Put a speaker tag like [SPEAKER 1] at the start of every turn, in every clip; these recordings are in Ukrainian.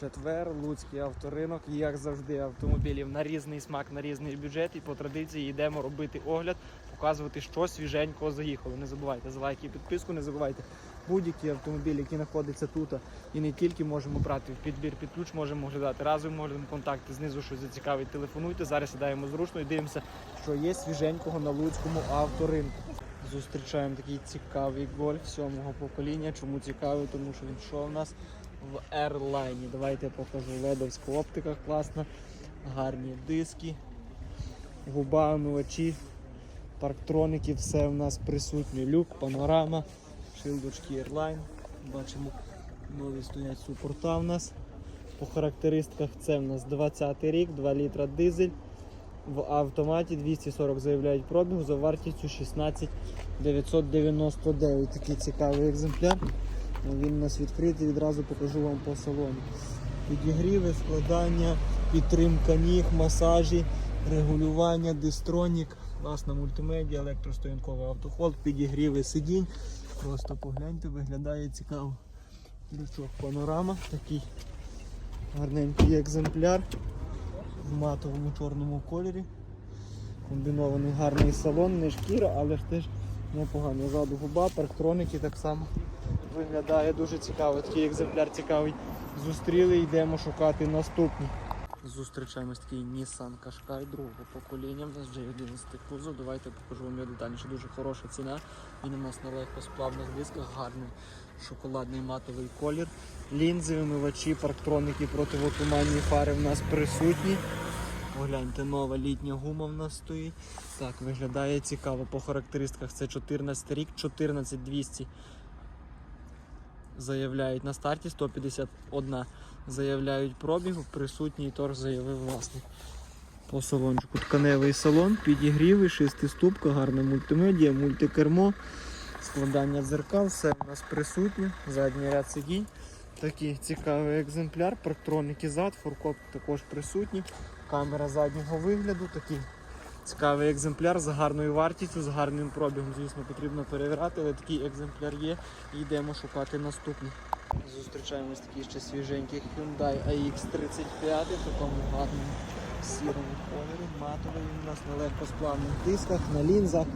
[SPEAKER 1] Четвер, Луцький авторинок, як завжди, автомобілів на різний смак, на різний бюджет. І по традиції йдемо робити огляд, показувати, що свіженького заїхало. Не забувайте за лайки і підписку, не забувайте будь-які автомобілі, які знаходяться тут. І не тільки можемо брати в підбір під ключ, можемо оглядати разом, можемо контакти знизу, що зацікавить, телефонуйте. Зараз сідаємо зручно і дивимося, що є свіженького на Луцькому авторинку. Зустрічаємо такий цікавий гольф сьомого покоління. Чому цікавий? Тому що він що в нас в Airline. Давайте я покажу. Ледовська оптика класна, гарні диски, губа, омивачі, парктроники, все в нас присутнє. Люк, панорама, шилдочки Airline. Бачимо, нові стоять супорта в нас. По характеристиках це в нас 20 рік, 2 літра дизель. В автоматі 240 заявляють пробігу за вартістю 16 999. Такий цікавий екземпляр. Він у нас відкритий, відразу покажу вам по салону. Підігріви, складання, підтримка ніг, масажі, регулювання, дистронік, власна мультимедіа, електростоянковий автохолд, підігріви сидінь. Просто погляньте, виглядає цікаво. Лючок панорама, такий гарненький екземпляр в матовому чорному кольорі. Комбінований гарний салон, не шкіра, але ж теж непогано. Ззаду губа, парктроники так само виглядає дуже цікаво. Такий екземпляр цікавий. Зустріли, йдемо шукати наступний. Зустрічаємось такий Nissan Qashqai другого покоління. У нас вже 11 кузов. Давайте покажу вам його детальніше. Дуже хороша ціна. Він у нас на легкосплавних дисках, гарний шоколадний матовий колір. Лінзи, вимивачі, парктроники, противотуманні фари в нас присутні. Погляньте, нова літня гума в нас стоїть. Так, виглядає цікаво. По характеристиках це 14 рік, 14200 заявляють на старті, 151 заявляють пробігу, присутній торг заявив власник. По салончику тканевий салон, підігріви, шестиступка, гарна мультимедіа, мультикермо, складання дзеркал, все у нас присутнє, задній ряд сидінь. Такий цікавий екземпляр, парктроники зад, фуркоп також присутній, камера заднього вигляду, такий цікавий екземпляр з гарною вартістю, з гарним пробігом. Звісно, потрібно перевіряти, але такий екземпляр є. Йдемо шукати наступний. Зустрічаємось такий ще свіженький Hyundai AX35 в такому гарному сірому кольорі. Матовий у нас на легкосплавних дисках, на лінзах.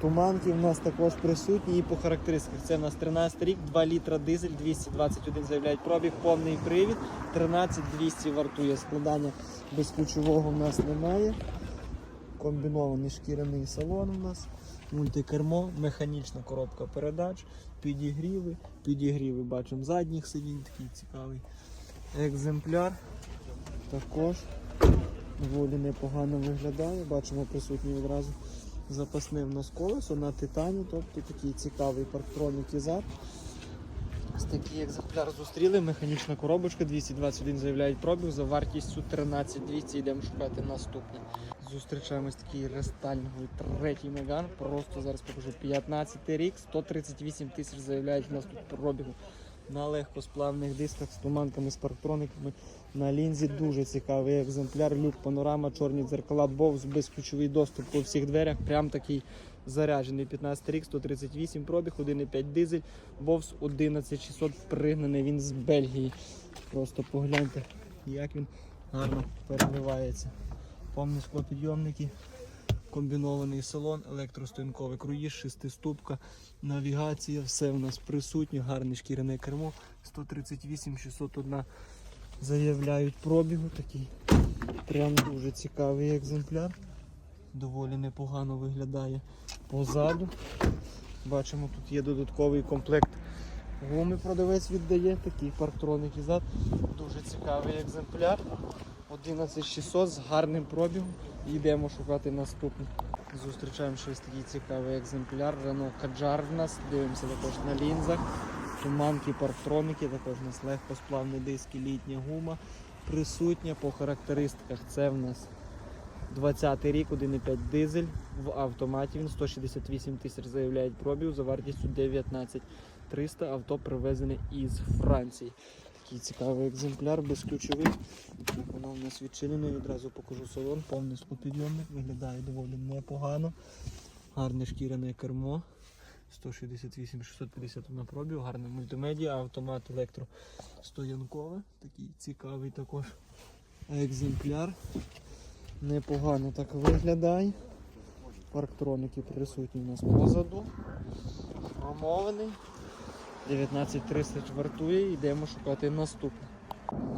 [SPEAKER 1] Туманки в нас також присутні і по характеристиках. Це у нас 13 рік, 2 літра дизель, 221 заявляють пробіг, повний привід, 13200 вартує складання безключового в нас немає. Комбінований шкіряний салон у нас, мультикермо, механічна коробка передач, підігріви, підігріви бачимо задніх сидінь, такий цікавий екземпляр. Також доволі непогано виглядає. Бачимо присутній одразу запасне в нас колесо на титані, тобто такий цікавий парктроник і зад. Такий екземпляр зустріли, механічна коробочка, 221 заявляють пробіг за вартістю 13200 йдемо шукати наступний. Зустрічаємось такий рестайлінговий третій меган. Просто зараз покажу 15 рік, 138 тисяч заявляють в нас тут пробігу. На легкосплавних дисках з туманками, з парктрониками. На лінзі дуже цікавий екземпляр. Люк, панорама, чорні дзеркала, бовз, безключовий доступ по всіх дверях. Прям такий заряджений 15 рік, 138 пробіг, 1,5 дизель, бовз 11600 пригнаний він з Бельгії. Просто погляньте, як він гарно переливається. Повні склопідйомники, комбінований салон, електростоянковий круїз, шестиступка, навігація, все в нас присутнє, гарне шкіряне кермо, 138 601 заявляють пробігу. Такий прям дуже цікавий екземпляр. Доволі непогано виглядає позаду. Бачимо, тут є додатковий комплект гуми продавець віддає, такий парктроник і зад. Дуже цікавий екземпляр. 11600 з гарним пробігом. Йдемо шукати наступний. Зустрічаємо щось такий цікавий екземпляр. Renault Kadjar в нас. Дивимося також на лінзах. Туманки, парктроники, також у нас легкосплавні диски, літня гума присутня по характеристиках. Це в нас 20 рік, 1,5 дизель в автоматі. Він 168 тисяч заявляють пробіг за вартістю 19 300. Авто привезене із Франції. Такий цікавий екземпляр, безключовий. Воно в нас відчинене, відразу покажу салон, повний склопідйомник, виглядає доволі непогано. Гарне шкіряне кермо. 168 650 на пробіг, гарна мультимедіа, автомат електро стоянкове. Такий цікавий також екземпляр. Непогано так виглядає. Парктроники присутні у нас позаду. Промований. 19300 вартує, йдемо шукати наступний.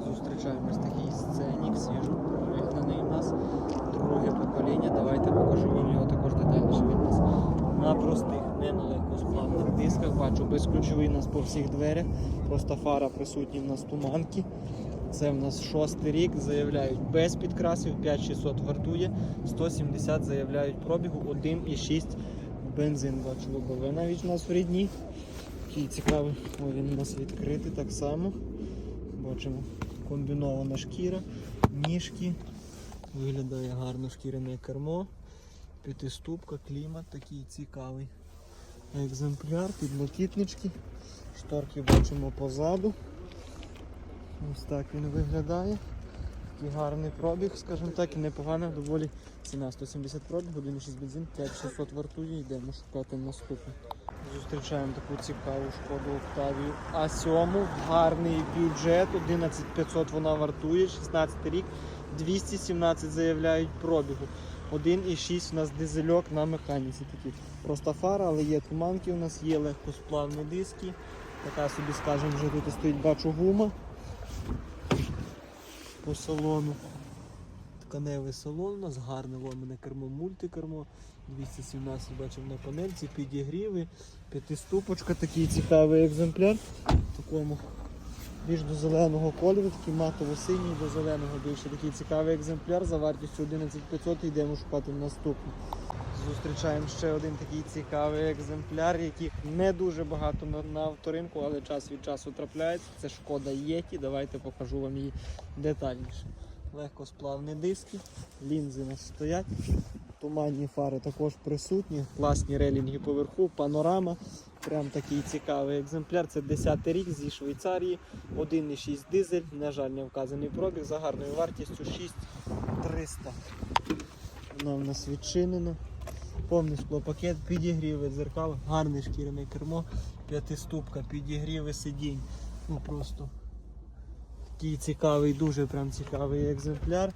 [SPEAKER 1] Зустрічаємось такий сценік, свіжо вигнаний у нас. Друге покоління. Давайте покажу вам його також детальніше від нас. На простих, не на легкосплавних дисках. Бачу, безключовий у нас по всіх дверях. Просто фара присутні в нас туманки. Це в нас шостий рік, заявляють без підкрасів, 5600 вартує, 170 заявляють пробігу, 1,6 бензин. Бачу, лобове навіть у нас в рідні. Такий цікавий, він у нас відкритий так само. Бачимо комбінована шкіра, ніжки. Виглядає гарно шкіряне кермо. П'ятиступка, клімат такий цікавий. Екземпляр, підлокітнички. Шторки бачимо позаду. Ось так він виглядає. Такий гарний пробіг, скажімо так, і непогана, доволі ціна. 170 пробіг, 1,6 бензин, 5600 вартує, йдемо шукати наступний. Зустрічаємо таку цікаву шкоду Октавію А7, гарний бюджет, 11500 вона вартує, 16 рік, 217 заявляють пробігу. 1,6 у нас дизельок на механіці такі. Просто фара, але є туманки, у нас є легкосплавні диски. Така собі, скажімо, вже тут стоїть, бачу гума по салону. Тканевий салон у нас гарне ломане кермо, мультикермо. 217 бачимо на панельці, підігріви, п'ятиступочка, такий цікавий екземпляр. В такому більш до зеленого кольору, такий матово-синій до зеленого більше такий цікавий екземпляр за вартістю 11500 йдемо шукати наступний. Зустрічаємо ще один такий цікавий екземпляр, яких не дуже багато на, на авторинку, але час від часу трапляється. Це шкода Єті. Давайте покажу вам її детальніше. Легкосплавні диски, лінзи нас стоять, туманні фари також присутні, класні релінги поверху, панорама. Прям такий цікавий екземпляр. Це 10 й рік зі Швейцарії, 1,6 дизель, на жаль, не вказаний пробіг за гарною вартістю 6300. Вона в нас відчинена. Повний склопакет, підігріви дзеркал, гарне шкіряне кермо, п'ятиступка, підігріви сидінь. Ну просто такий цікавий, дуже прям цікавий екземпляр.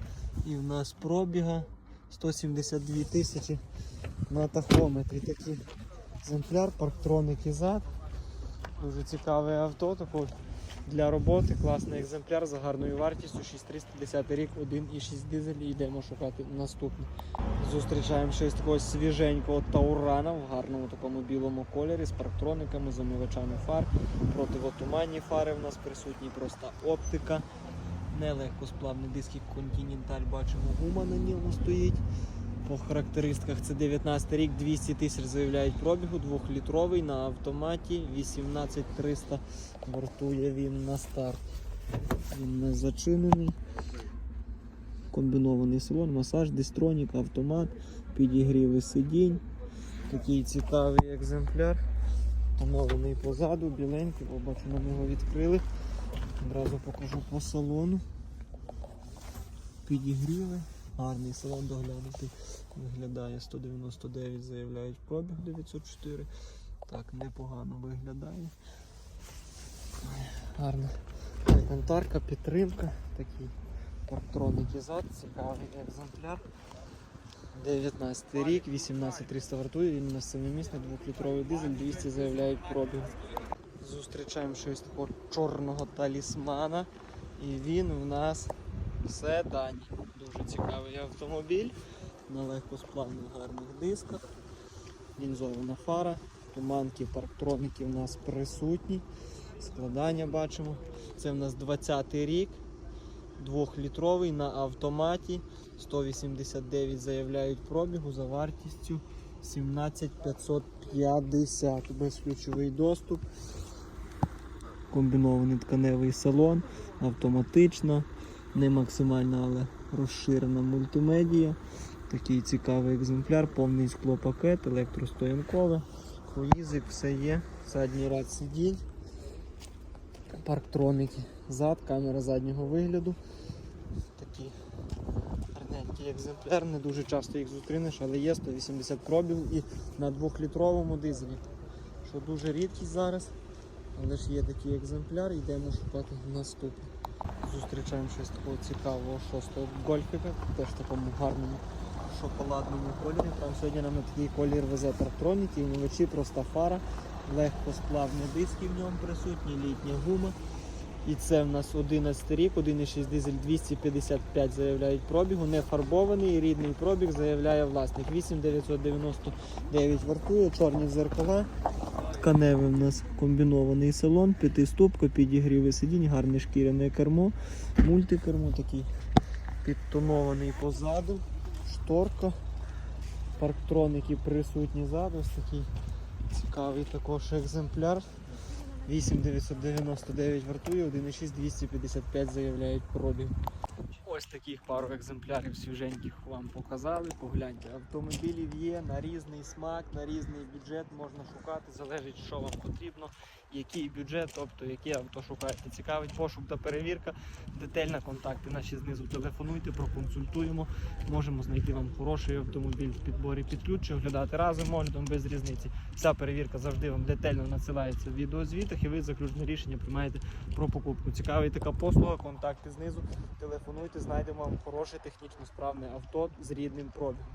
[SPEAKER 1] І в нас пробіга 172 тисячі на тахометрі. Такий екземпляр, парктроники зад. Дуже цікаве авто, також для роботи, класний екземпляр за гарною вартістю, 6310 рік, 1,6 дизель і йдемо шукати наступний. Зустрічаємо щось такого свіженького таурана в гарному такому білому кольорі з парктрониками, замивачами фар, противотуманні фари в нас присутні, просто оптика. Нелегкосплавний диск Continental, бачимо, гума на ньому стоїть. По характеристиках це 19 рік, 200 тисяч заявляють пробігу, 2-літровий на автоматі, 18300 вартує він на старт. Він не зачинений. Комбінований салон, масаж, дистронік, автомат, підігріви сидінь. Такий цікавий екземпляр. Тонований позаду, біленький, побачу, нам його відкрили. Одразу покажу по салону. Підігріви. Гарний салон доглянутий. Виглядає 199, заявляють пробіг 904. Так, непогано виглядає. Гарна алькантарка, підтримка. Такий парктроники зад, цікавий екземпляр. 19 рік, 18300 вартує, він у нас семимісний, 2-літровий дизель, 200 заявляють пробіг. Зустрічаємо щось такого чорного талісмана. І він у нас в седані. Дуже цікавий автомобіль на легкосплавних гарних дисках. Лінзована фара, туманки, парктроники у нас присутні. Складання бачимо. Це в нас 20 й рік, 2-літровий на автоматі. 189 заявляють пробігу за вартістю 17550. Безключовий доступ. Комбінований тканевий салон, автоматична, не максимальна, але розширена мультимедія. Такий цікавий екземпляр, повний склопакет, електростоянкове, круїзик, все є, задній ряд сидінь, парктроники зад, камера заднього вигляду. Такий гарненький екземпляр, не дуже часто їх зустрінеш, але є 180 пробіг і на 2-літровому дизелі. що дуже рідкість зараз, але ж є такий екземпляр, йдемо шукати наступний. Зустрічаємо щось такого цікавого шостого гольфика, теж в такому гарному шоколадному кольорі. Там сьогодні нам на такий колір везе Парктроніки, і вночі проста фара, легкосплавні диски в ньому присутні, літня гума. І це в нас 11 рік, 1,6 дизель 255 заявляють пробігу, не фарбований, рідний пробіг заявляє власник. 8999 вартує, чорні дзеркала. Тканевий в нас комбінований салон, п'ятиступка, підігріви сидінь, гарне шкіряне кермо, мультикермо такий підтонований позаду, шторка, парктроники присутні ззаду, ось такий цікавий також екземпляр. 8999 вартує, 1,6 255 заявляють пробіг. Ось таких пару екземплярів свіженьких вам показали. Погляньте, автомобілів є на різний смак, на різний бюджет можна шукати, залежить, що вам потрібно, який бюджет, тобто яке авто шукаєте. Цікавить пошук та перевірка. Детальна контакти наші знизу телефонуйте, проконсультуємо. Можемо знайти вам хороший автомобіль в підборі під ключ, оглядати разом оглядом без різниці. Вся перевірка завжди вам детально надсилається в відеозвітах, і ви заключне рішення приймаєте про покупку. Цікавий така послуга, контакти знизу. Телефонуйте, знайдемо вам хороше технічно справне авто з рідним пробігом.